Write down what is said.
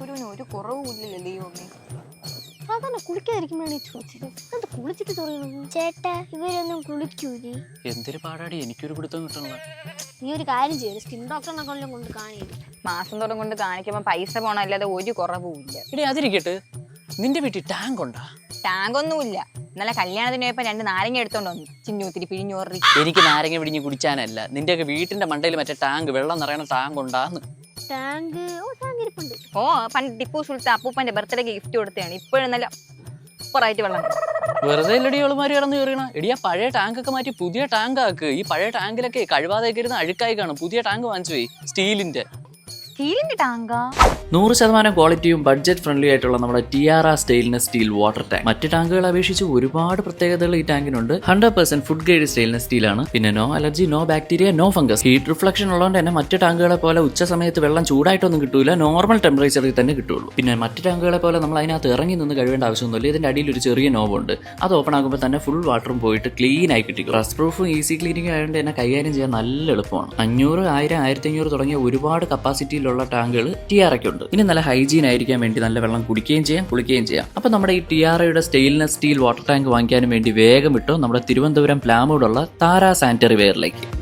മുഖക്കുരുവിന് ഒരു കുറവും ഇല്ലല്ലേ ദൈവമേ. അതന്നെ കുളിക്കാതിരിക്കുമ്പോഴാണ് ഈ ചോദിച്ചത്. അത് കുളിച്ചിട്ട് തുറയുന്നത് ചേട്ടാ ഇവരൊന്നും കുളിക്കൂലേ. എന്തൊരു പാടാടി എനിക്കൊരു പിടുത്തം കിട്ടണല്ലോ നീ ഒരു കാര്യം ചെയ്യും സ്കിൻ ഡോക്ടറിനെ കൊല്ലം കൊണ്ട് കാണിയത് മാസം തോറും കൊണ്ട് കാണിക്കുമ്പോൾ പൈസ പോണല്ലാതെ ഒരു കുറവുമില്ല ഇടേ അതിരിക്കട്ടെ. നിന്റെ വീട്ടിൽ ടാങ്ക് ഉണ്ടാ? ടാങ്ക് ഒന്നുമില്ല. ഇന്നലെ കല്യാണത്തിന് പോയപ്പോ രണ്ട് നാരങ്ങ എടുത്തോണ്ട് വന്നു. ചിന്നൂത്തിരി പിഴിഞ്ഞോറി എനിക്ക് നാരങ്ങ പിടിഞ്ഞ് കുടിച്ചാനല്ല. നിന്റെയൊക്കെ വീട്ടിന്റെ മണ്ടയിൽ മറ്റേ ടാങ്ക് വെള്ളം നിറയണ ടാങ്ക് ഉണ്ടാന്ന്. ടാങ്ക് ഓ ടാങ്ക് ഇരിപ്പുണ്ട്. ഓ പണ്ട് ടിപ്പു സുൽത്താൻ അപ്പൂപ്പന്റെ ബർത്ത്ഡേക്ക് ഗിഫ്റ്റ് കൊടുത്തതാണ്. ഇപ്പോഴും നല്ല സൂപ്പറായിട്ട് വെള്ളം. വെറുതെ ഇല്ലടി ഇവളുമാര് കിടന്ന് കയറിയണ എടിയാ പഴയ ടാങ്ക് ഒക്കെ മാറ്റി പുതിയ ടാങ്ക് ആക്ക്. ഈ പഴയ ടാങ്കിലൊക്കെ കഴിവാതെ ഇരുന്ന് അഴുക്കായി കാണും. പുതിയ ടാങ്ക് വാങ്ങിച്ചു പോയി. സ്റ്റീലിന്റെ സ്റ്റീലിന്റെ ടാങ്കാ നൂറ് ശതമാനം ക്വാളിറ്റിയും ബഡ്ജറ്റ് ഫ്രണ്ട്ലി ആയിട്ടുള്ള നമ്മുടെ T R R stainless steel water tank മറ്റ് ടാങ്കുകളെ അപേക്ഷിച്ച് ഒരുപാട് പ്രത്യേകതകൾ ഈ ടാങ്കിനുണ്ട്. Hundred percent food grade stainless സ്റ്റീലാണ് പിന്നെ no allergy no bacteria no fungus heat reflection ഉള്ളതുകൊണ്ട് തന്നെ മറ്റ് ടാങ്കുകളെ പോലെ ഉച്ച സമയത്ത് വെള്ളം ചൂടായിട്ടൊന്നും കിട്ടൂല. നോർമൽ ടെമ്പറേച്ചറിൽ തന്നെ കിട്ടുള്ളൂ. പിന്നെ മറ്റ് ടാങ്കുകളെ പോലെ നമ്മൾ അതിനകത്ത് ഇറങ്ങി നിന്ന് കഴിയേണ്ട ആവശ്യമൊന്നുമില്ല. ഇതിന്റെ അടിയിൽ ഒരു ചെറിയ നോബുണ്ട് അത് ഓപ്പൺ ആകുമ്പോൾ തന്നെ ഫുൾ വാട്ടറും പോയിട്ട് ക്ലീൻ ആയി കിട്ടിക്കും റസ് പ്രൂഫും ഈസി ക്ലീനിങ് ആയതുകൊണ്ട് തന്നെ കൈകാര്യം ചെയ്യാൻ നല്ല എളുപ്പമാണ്. അഞ്ഞൂറ് ആയിരം ആയിരത്തി അഞ്ഞൂറ് തുടങ്ങിയ ഒരുപാട് കപ്പാസിറ്റിയിലുള്ള ടാങ്കുകൾ ടി ആർ ഉണ്ട് ഇനി നല്ല ഹൈജീൻ ആയിരിക്കാൻ വേണ്ടി നല്ല വെള്ളം കുടിക്കുകയും ചെയ്യാം കുളിക്കുകയും ചെയ്യാം. അപ്പൊ നമ്മുടെ ഈ T R stainless steel water tank വാങ്ങിക്കാനും വേണ്ടി വേഗം ഇട്ടോ നമ്മുടെ തിരുവനന്തപുരം പ്ലാമോടുള്ള താരാ സാനിറ്ററി വെയറിലേക്ക്